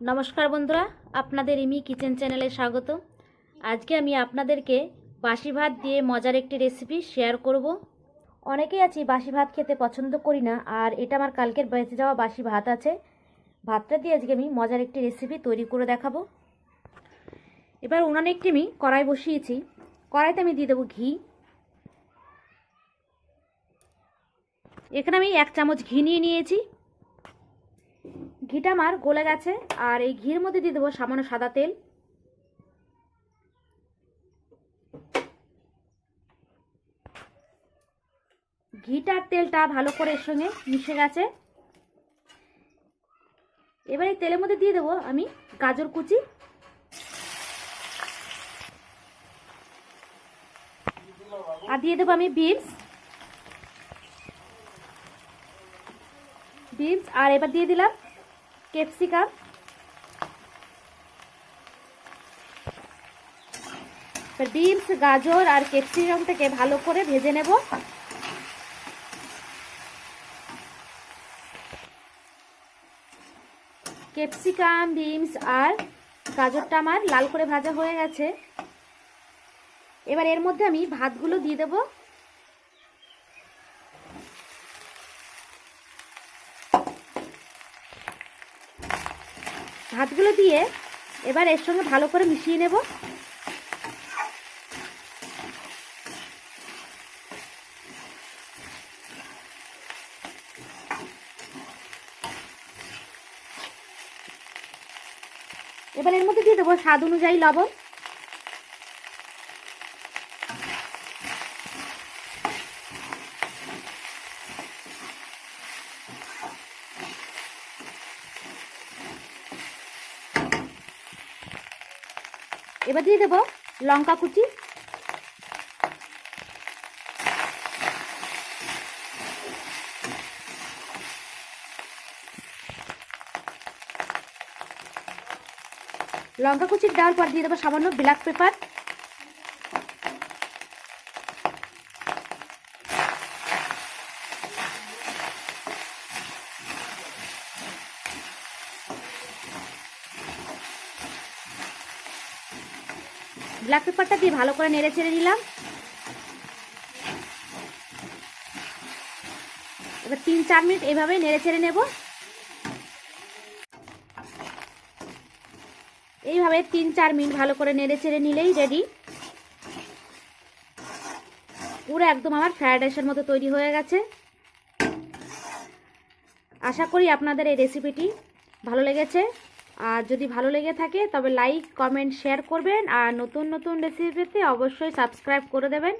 নমস্কার বন্ধুরা, আপনাদের ইমি কিচেন চ্যানেলে স্বাগত। আজকে আমি আপনাদেরকে বাসি ভাত দিয়ে মজার একটি রেসিপি শেয়ার করব। অনেকেই আছি বাসি ভাত খেতে পছন্দ করি না, আর এটা আমার কালকের বেঁচে যাওয়া বাসি ভাত আছে। ভাতটা দিয়ে আজকে আমি মজার একটি রেসিপি তৈরি করে দেখাবো। এবার উনানে একটি আমি কড়াই বসিয়েছি। কড়াইতে আমি দিয়ে দেবো ঘি। এখানে আমি এক চামচ ঘি নিয়ে নিয়েছি। ঘিটা আমার গলে গেছে, আর এই ঘির মধ্যে দিয়ে দেবো সামান্য সাদা তেল। ঘিটার তেলটা ভালো করে এর সঙ্গে মিশে গেছে। এবার এই তেলের মধ্যে দিয়ে দেবো আমি গাজর কুচি। আর দিয়ে দেবো আমি বিনস। বিনস, আর এবার দিয়ে দিলাম ক্যাপসিকাম। বিনস, গাজর আর ক্যাপসিকামটাকে ভালো করে ভেজে নেব। ক্যাপসিকাম, বিনস আর গাজরটা আমার লাল করে ভাজা হয়ে গেছে। এবার এর মধ্যে আমি ভাতগুলো দিয়ে দেবো। ভাতগুলো দিয়ে এবার এর সঙ্গে ভালো করে মিশিয়ে নেব। এবার এর মধ্যে দিয়ে দেবো স্বাদ অনুযায়ী লবণ। এবার দিয়ে দেব লঙ্কা কুচি। লঙ্কা কুচির দেওয়ার পর দিয়ে দেবো সামান্য ব্ল্যাক পেপার। ব্ল্যাক পেপারটা দিয়ে ভালো করে নেড়ে চেড়ে নিলাম। এবার তিন চার মিনিট এভাবে নেড়ে চেড়ে নেব। এইভাবে তিন চার মিনিট ভালো করে নেড়ে চেড়ে নিলেই রেডি পুরো একদম আমার ফ্রায়েড রাইসের মতো তৈরি হয়ে গেছে। আশা করি আপনাদের এই রেসিপিটি ভালো লেগেছে। আর যদি ভালো লেগে থাকে, তবে লাইক কমেন্ট শেয়ার করবেন। আর নতুন নতুন রেসিপি পেতে অবশ্যই সাবস্ক্রাইব করে দেবেন।